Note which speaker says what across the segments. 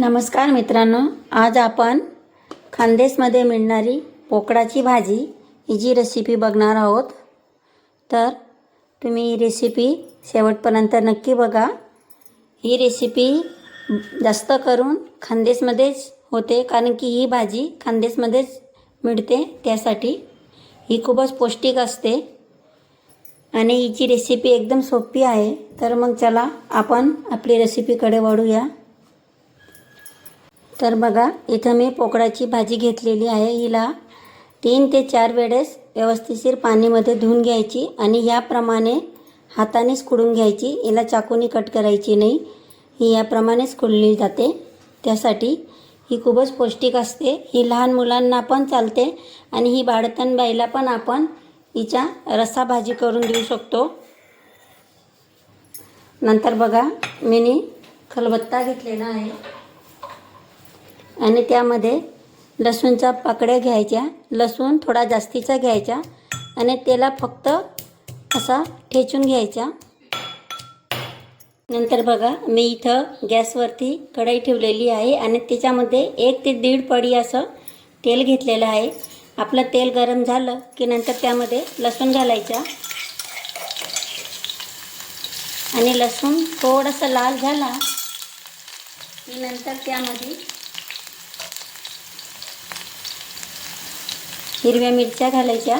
Speaker 1: नमस्कार मित्रांनो आज आपण खानदेशमध्ये मिळणारी पोकळाची भाजी हिची रेसिपी बघणार आहोत तर तुम्ही ही रेसिपी शेवटपर्यंत नक्की बघा. ही रेसिपी जास्त करून खानदेशमध्येच होते कारण की ही भाजी खानदेशमध्येच मिळते त्यासाठी ही खूपच पौष्टिक असते. आणि हिची रेसिपी एकदम सोपी आहे तर मग चला आपण आपली रेसिपीकडे वळूया. तर बघा इथं मी पोकळाची भाजी घेतलेली आहे. हिला तीन ते चार वेळेस व्यवस्थिशीर पाणीमध्ये धुवून घ्यायची आणि याप्रमाणे हातानेच कुडून घ्यायची. हिला चाकूनी कट करायची नाही. ही याप्रमाणेच कुडली जाते. त्यासाठी ही खूपच पौष्टिक असते. ही लहान मुलांना पण चालते आणि ही बाळतण बाईला पण आपण हिच्या रस्सा भाजी करून देऊ शकतो. नंतर बघा मीनी खलबत्ता घेतलेला आहे. आणि त्यामध्ये लसूणच्या पाकड्या घ्यायच्या लसूण थोडा जास्तीचा घ्यायचा आणि त्याला फक्त असा ठेचून घ्यायचा. नंतर बघा मी इथं गॅसवरती कढई ठेवलेली आहे आणि त्याच्यामध्ये एक ते दीड पडी असं तेल घेतलेलं आहे. आपलं तेल गरम झालं की नंतर त्यामध्ये लसूण घालायचा. आणि लसूण थोडासा लाल झाला की नंतर त्यामध्ये हिरव्या मिरच्या घालायच्या.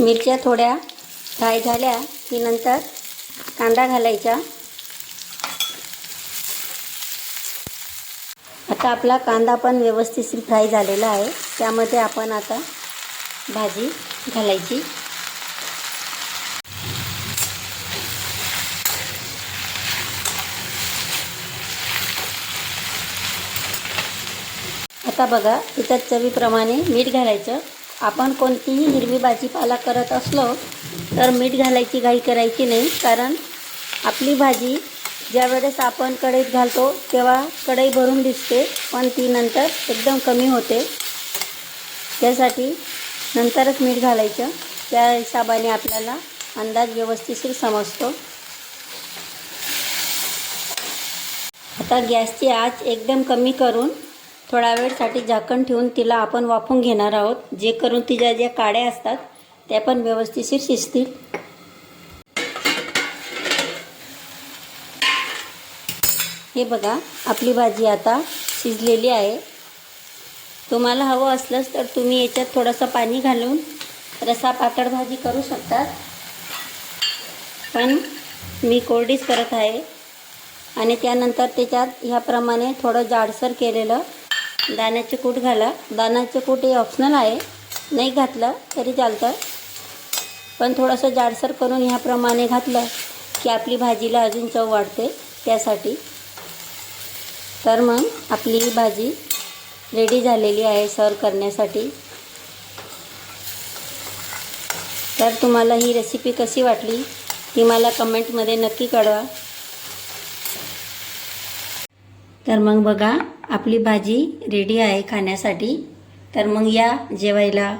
Speaker 1: मिरच्या थोड्या फ्राय झाल्या की नंतर कांदा घालायचा. आता आपला कांदा पण व्यवस्थित फ्राय झालेला आहे. त्यामध्ये आपण आता भाजी घालायची. आता बघा इथं चवीप्रमाणे मीठ घालायचं. आपण कोणतीही हिरवी भाजीपाला करत असलो तर मीठ घालायची घाई करायची नाही. कारण आपली भाजी ज्या वेळेस आपण कढईत घालतो तेव्हा कढई भरून दिसते पण ती नंतर एकदम कमी होते. त्यासाठी नंतरच मीठ घालायचं. त्या हिशोबाने आपल्याला अंदाज व्यवस्थिशीर समजतो. आता गॅसची आच एकदम कमी करून थोडा वेळसाठी झाकण ठेवून तिला आपण वाफून घेणार आहोत. जे करून तिच्या ज्या काड्या असतात त्या पण व्यवस्थिशीर शिजतील हे बघा आपली भाजी आता शिजलेली आहे. तुम्हाला हवं असलंच तर तुम्ही याच्यात थोडंसं पाणी घालून रसा पातळ भाजी करू शकतात. पण मी कोरडीच करत आहे. आणि त्यानंतर त्याच्यात ह्याप्रमाणे थोडं जाडसर केलेलं दाण्याचे कूट घाला. दाण्याचे कूट हे ऑप्शनल आहे. नाही घातलं तरी चालतं. पण थोडंसं जाडसर करून ह्याप्रमाणे घातलं की आपली भाजीला अजून चव वाढते त्यासाठी. तर मग आपली ही भाजी रेडी झालेली आहे सर्व करण्यासाठी. तर तुम्हाला ही रेसिपी कशी वाटली ती मला कमेंटमध्ये नक्की कळवा. तर मग बघा आपली भाजी रेडी आहे खाण्यासाठी तर मग या जेवायला.